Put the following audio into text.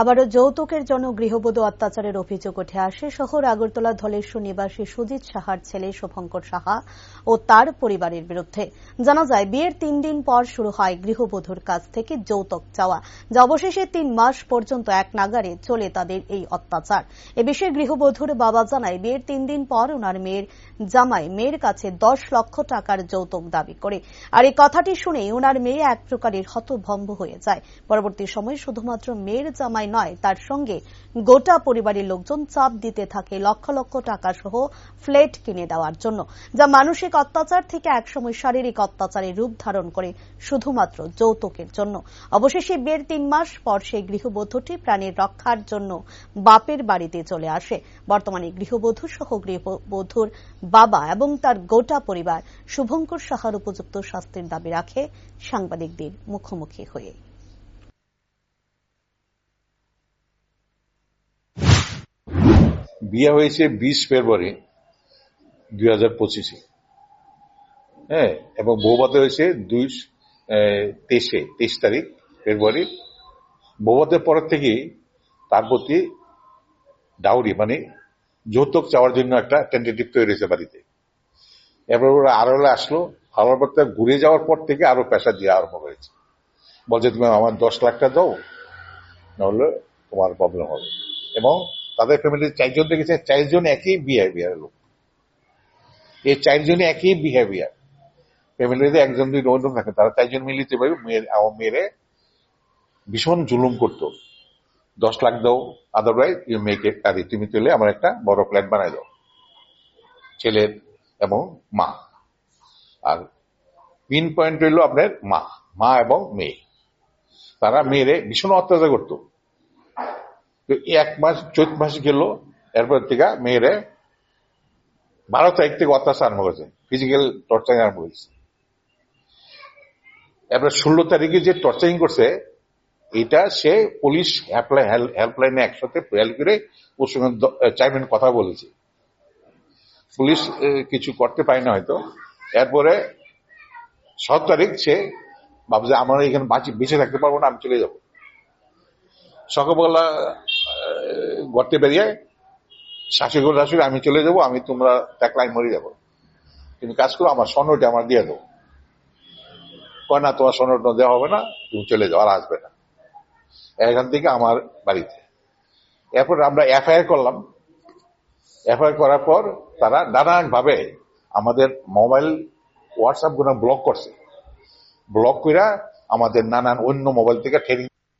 আবারও যৌতুকের জন্য গৃহবধূ অত্যাচারের অভিযোগ উঠে আসে। শহর আগরতলা ধলেশ্বর নিবাসী সুজিত সাহার ছেলে শুভঙ্কর সাহা ও তার পরিবারের বিরুদ্ধে। জানা যায়, বিয়ের তিন দিন পর শুরু হয় গৃহবধূর কাছ থেকে যৌতুক চাওয়া, যা অবশেষে তিন মাস পর্যন্ত এক নাগারে চলে তাদের এই অত্যাচার। এ বিষয়ে গৃহবধূর বাবা জানায়, বিয়ের তিন দিন পর ওনার মেয়ের জামাই মেয়ের কাছে দশ লক্ষ টাকার যৌতুক দাবি করে। আর এই কথাটি শুনেই ওনার মেয়ে এক প্রকারের হতভম্ব হয়ে যায়। পরবর্তী সময়ে শুধুমাত্র মেয়ের জামাই নয়, তার সঙ্গে গোটা পরিবারের লোকজন চাপ দিতে থাকে লক্ষ লক্ষ টাকা সহ ফ্ল্যাট কিনে দেওয়ার জন্য, যা মানসিক অত্যাচার থেকে একসময় শারীরিক অত্যাচারের রূপ ধারণ করে শুধুমাত্র যৌতুকের জন্য। অবশেষে বিয়ের তিন মাস পর সেই গৃহবধূটি প্রাণের রক্ষার জন্য বাপের বাড়িতে চলে আসে। বর্তমানে গৃহবধূ সহ গৃহবধূর বাবা এবং তার গোটা পরিবার শুভঙ্কর সাহার উপযুক্ত শাস্তির দাবি রাখে সাংবাদিকদের মুখোমুখি হয়ে। বিয়ে হয়েছে বিশ ফেব্রুয়ারি দুই হাজার পঁচিশে। হ্যাঁ এবং বৌভাতে হয়েছে দুই তেইশে, তেইশ তারিখ ফেব্রুয়ারি। বৌভাতের পরের থেকে তার প্রতি ডাউরি মানে যৌতুক চাওয়ার জন্য একটা টেন্টেটিভ তৈরি হয়েছে বাড়িতে। এরপর ওরা আসলো আলোর পর ঘুরে যাওয়ার পর থেকে আরও পেশা দিয়ে আরম্ভ হয়েছে বলছে, তুমি আমার দশ লাখটা দাও, নাহলে তোমার প্রবলেম হবে। এবং তাদের ফ্যামিলির চারজন দেখেছে, চারজন একই বিহেভিয়ার লোক। এই চারজনে একই বিহেভিয়ার ফ্যামিলিতে একজন দুই অন্য থাকে, তারা চারজন মিলিতে পারে আমার মেয়েরে ভীষণ জুলুম করতো। দশ লাখ দাও আদারওয়াইজ ইউ মেক এ আরে তুমি তুলে আমার একটা বড় ফ্ল্যাট বানাই দাও। ছেলের এবং মা। আর পিন পয়েন্ট রইল আপনার মা মা এবং মেয়ে। তারা মেয়েরে ভীষণ অত্যাচার করতো। তো এক মাস, চৈত মাস গেল, এরপর থেকে মেয়েরে বারো তারিখ থেকে অত্যাচার আরম্ভ করেছে ফিজিক্যাল টর্চারিং আরম্ভ করেছে। এরপর ষোলো তারিখে যে টর্চারিং করছে, এটা সে পুলিশ হেল্পলাইনে একসাথে হেল্প করে ওর সঙ্গে চেয়ারম্যান কথা বলেছে। পুলিশ কিছু করতে পারে না হয়তো। এরপরে সাত তারিখ সে ভাবছে, আমরা এখানে বাঁচি, বেঁচে থাকতে পারব না, আমি চলে যাব। সকালবেলা গর্তে বেরিয়ে শাশুড়ি শাশুড়ি, আমি চলে যাব, আমি তোমরা টাকলায় মরে যাব। তুমি কাজ করো, আমার সনদটা আমার দিয়ে দেবো কয়, না, তোমার সনদ দেওয়া হবে না, তুমি চলে যাও, আর আসবে না। এখান থেকে আমার বাড়িতে। এরপর আমরা এফআইআর করলাম। এফআইআর করার পর তারা নানান ভাবে আমাদের মোবাইল, হোয়াটসঅ্যাপগুলো ব্লক করছে। ব্লক করে আমাদের নানান অন্য মোবাইল থেকে ট্রেনিং